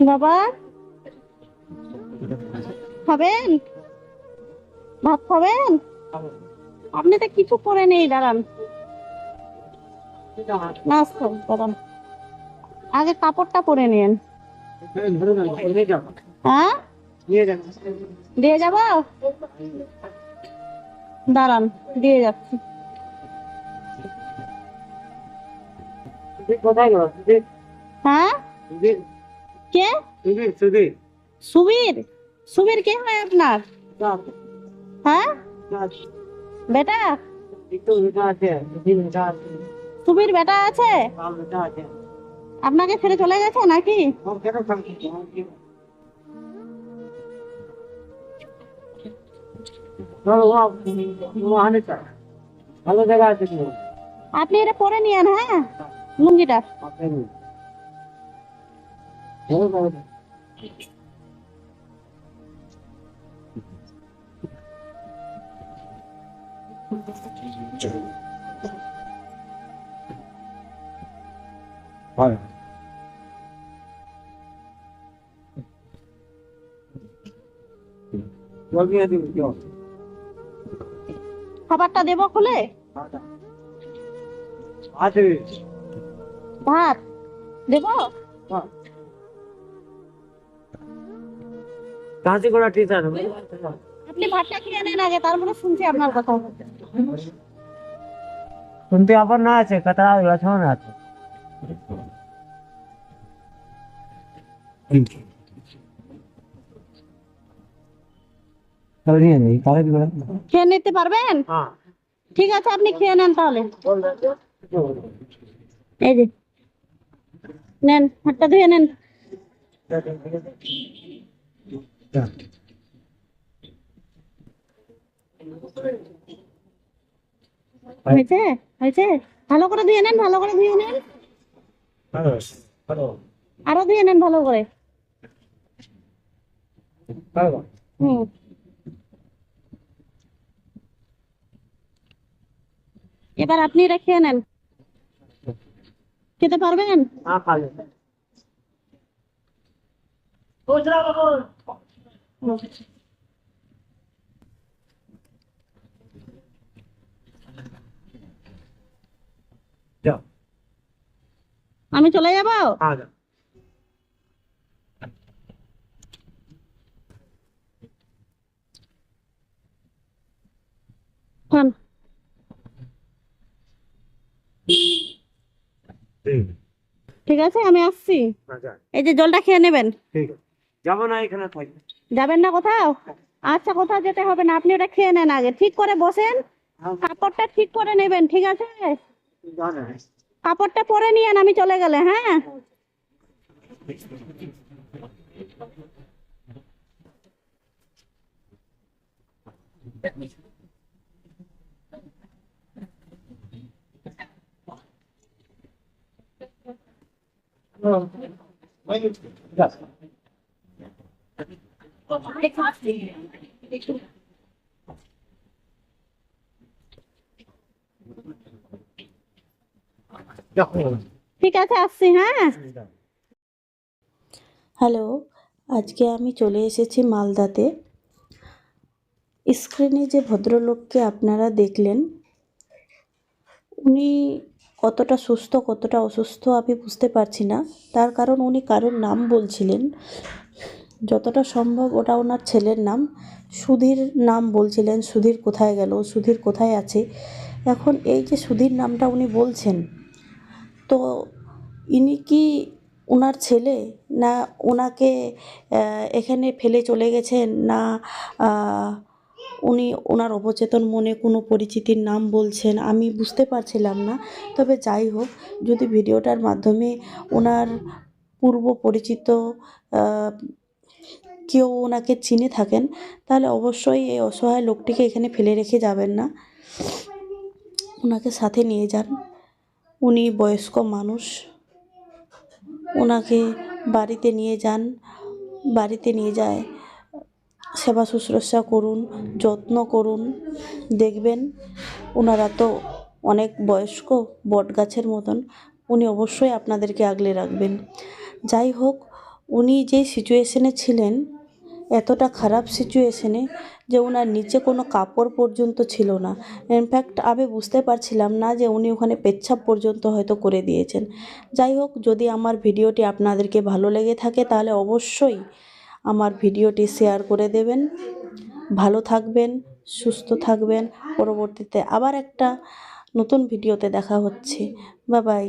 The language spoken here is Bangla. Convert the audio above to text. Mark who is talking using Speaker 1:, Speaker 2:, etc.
Speaker 1: বাবা? খাবেন? ভাত খাবেন? আপনি তো কিছু করে নেই দাঁড়ান। দাঁড়ান। আগে কাপড়টা পরে নিন হ্যাঁ? দিয়ে যাব? দাঁড়ান, দিয়ে যাচ্ছি। হ্যাঁ? কে? সুবীর? সুবীর কে হয় আপনার? হ্যাঁ? বেটা? সুবীর বেটা আছে? আপনাকে ছেড়ে চলে গেছে নাকি? আপনি এটা পরে নিয়েন হ্যাঁ? লুঙ্গিটা।
Speaker 2: হয়
Speaker 1: খাবারটা দেবো খুলে? ভাত দেবো?
Speaker 2: কাঁচি করা শার্ট
Speaker 1: আপনি ভাতটা খেয়ে নেন আগে তারপরে শুনছি আপনার কথা।
Speaker 2: শুনতে আবার না আছে কথা রচনা আছে।
Speaker 1: খেয়ে নিতে পারবেন?
Speaker 2: হ্যাঁ।
Speaker 1: ঠিক আছে আপনি খেয়ে নেন তাহলে। এই যে নেন হাতটা ধুয়ে নেন। ভালো করে ধুয়ে নেন, ভালো করে ধুয়ে নেন। আরও ধুয়ে নেন ভালো করে। এবার আপনি রেখে নেন। খেতে পারবেন? আমি চলে যাব ঠিক আছে আমি আসছি।
Speaker 2: আচ্ছা।
Speaker 1: এই যে জলটা খেয়ে নেবেন।
Speaker 2: ঠিক আছে। যাব না এখানে থাকবে।
Speaker 1: যাবেন না কোথাও? আচ্ছা কোথাও যেতে হবে না। আপনি ওটা খেয়ে নেন আগে। ঠিক করে বসেন। কাপড়টা ঠিক করে নেবেন ঠিক আছে? কাপড়টা পরে নিয়েন আমি চলে গেলে হ্যাঁ। ঠিক আছে, আসছি হ্যাঁ।
Speaker 3: হ্যালো, আজকে আমি চলে এসেছি মালদাতে। স্ক্রিনে যে ভদ্রলোককে আপনারা দেখলেন, উনি কতটা সুস্থ, কতটা অসুস্থ আমি বুঝতে পারছি না। তার কারণ উনি কারোর নাম বলছিলেন। যতটা সম্ভব ওটা ওনার ছেলের নাম। সুধীর নাম বলছিলেন, সুধীর কোথায় গেল, সুধীর কোথায় আছে? এখন এই যে সুধীর নামটা উনি বলছেন, তো ইনি কি ওনার ছেলে? না ওনাকে এখানে ফেলে চলে গেছেন? না উনি ওনার অবচেতন মনে কোনো পরিচিতির নাম বলছেন? আমি বুঝতে পারছিলাম না। তবে যাই হোক, যদি ভিডিওটার মাধ্যমে ওনার পূর্ব পরিচিত কেউ ওনাকে চিনে থাকেন, তাহলে অবশ্যই এই অসহায় লোকটিকে এখানে ফেলে রেখে যাবেন না। ওনাকে সাথে নিয়ে যান। উনি বয়স্ক মানুষ। ওনাকে বাড়িতে নিয়ে যান। বাড়িতে নিয়ে যায়। সেবা শুশ্রূষা করুন, যত্ন করুন। দেখবেন ওনারা তো অনেক বয়স্ক বট গাছের মতন। উনি অবশ্যই আপনাদেরকে আগলে রাখবেন। যাই হোক উনি যে সিচুয়েশনে ছিলেন, এতটা খারাপ সিচুয়েশনে যে ওনার নিচে কোনো কাপড় পর্যন্ত ছিল না। ইনফ্যাক্ট আমি বুঝতে পারছিলাম না যে উনি ওখানে পেচ্ছাপ পর্যন্ত হয়তো করে দিয়েছেন। যাই হোক, যদি আমার ভিডিওটি আপনাদেরকে ভালো লেগে থাকে, তাহলে অবশ্যই আমার ভিডিওটি শেয়ার করে দেবেন। ভালো থাকবেন, সুস্থ থাকবেন। পরবর্তীতে আবার একটা নতুন ভিডিওতে দেখা হচ্ছে। বা বাই